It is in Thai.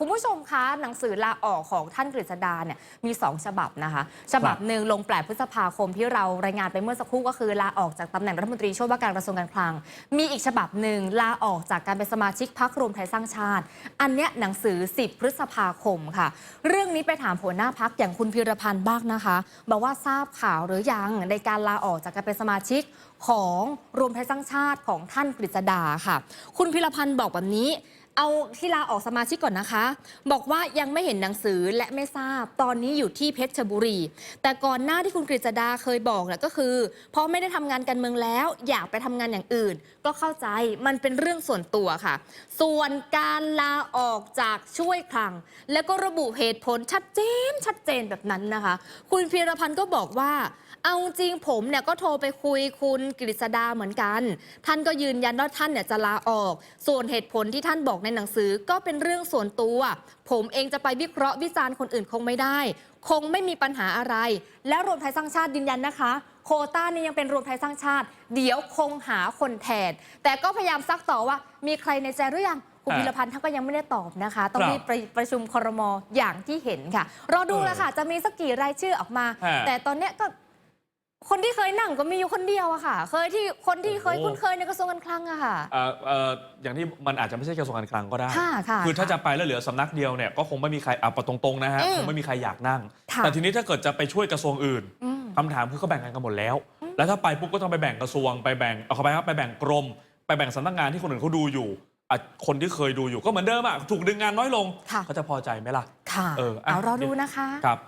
คุณผู้ชมคะหนังสือลาออกของท่านกฤษดาเนี่ยมี 2 ฉบับนะคะ ฉบับหนึ่งลงแปลพฤษภาคมที่เรารายงานไปเมื่อสักครู่ก็คือลาออกจากตำแหน่งรัฐมนตรีช่วยว่าการกระทรวงการคลัง มีอีกฉบับหนึ่งลาออกจากการเป็นสมาชิกพรรครวมไทยสร้างชาติ อันเนี้ยหนังสือ 10 พฤษภาคมค่ะ เรื่องนี้ไปถามหัวหน้าพักอย่างคุณพิรพันธ์บ้างนะคะบอกว่าทราบข่าวหรือยังในการลาออกจากการเป็นสมาชิกของรวมไทยสร้างชาติของท่านกฤษดาค่ะ คุณพิรพันธ์บอกแบบนี้ เอาที่ลาออกสมาชิกก่อนนะคะ บอกว่ายังไม่เห็นหนังสือและไม่ทราบตอนนี้อยู่ที่เพชรบุรี แต่ก่อนหน้าที่คุณกฤษดาเคยบอกเนี่ยก็คือพอไม่ได้ทำงานการเมืองแล้ว อยากไปทำงานอย่างอื่น ก็เข้าใจมันเป็นเรื่องส่วนตัวค่ะ ส่วนการลาออกจากช่วยคลัง แล้วก็ระบุเหตุผลชัดเจนชัดเจนแบบนั้นนะคะ คุณพีรพันธ์ก็บอกว่าเอาจริงผมเนี่ยก็โทรไปคุยคุณกฤษดาเหมือนกัน ท่านก็ยืนยันว่าท่านเนี่ยจะลาออก ส่วนเหตุผลที่ท่านบอกในหนังสือก็เป็นเรื่องส่วนตัว ผมเองจะไปวิเคราะห์วิจารณ์คนอื่นคงไม่ได้ คงไม่มีปัญหาอะไร และรวมไทยสร้างชาติยืนยันนะคะ โควต้านี่ยังเป็นรวมไทยสร้างชาติ เดี๋ยวคงหาคนแทน แต่ก็พยายามซักต่อว่า มีใครในใจหรือยังคุณอ่าพิรพันธ์ท่านก็ยังไม่ได้ตอบนะคะ ต้องครับรีบประประชุมครมอย่างที่เห็นค่ะรอดูเออแล้วค่ะ จะมีสักกี่รายชื่อออกมาฮะแต่ตอนเนี้ยก็ คนที่เคยนั่งก็มีอยู่คนเดียวอะค่ะ เคยที่คนที่เคยโอ้โห คุ้นเคยในกระทรวงการคลังอะค่ะ เอ่อเอ่ออย่างที่มันอาจจะไม่ใช่กระทรวงการคลังก็ได้ ค่ะค่ะคือถ้าจะไปแล้วเหลือสำนักเดียวเนี่ยก็คงไม่มีใครอะประตรงๆนะฮะอืมคงไม่มีใครอยากนั่ง ค่ะ แต่ทีนี้ถ้าเกิดจะไปช่วยกระทรวงอื่นอืม คำถามคือเขาแบ่งงานกันหมดแล้ว แล้วถ้าไปปุ๊บก็ต้องไปแบ่งกระทรวงไปแบ่งเอาเข้าไปครับไปแบ่งกรม ไปแบ่งสำนักงานที่คนอื่นเขาดูอยู่อะคนที่เคยดูอยู่ก็เหมือนเดิมอะถูกดึงงานน้อยลงค่ะ เขาจะพอใจไหมล่ะ ค่ะเอออะ เอารอดูนะคะ ครับ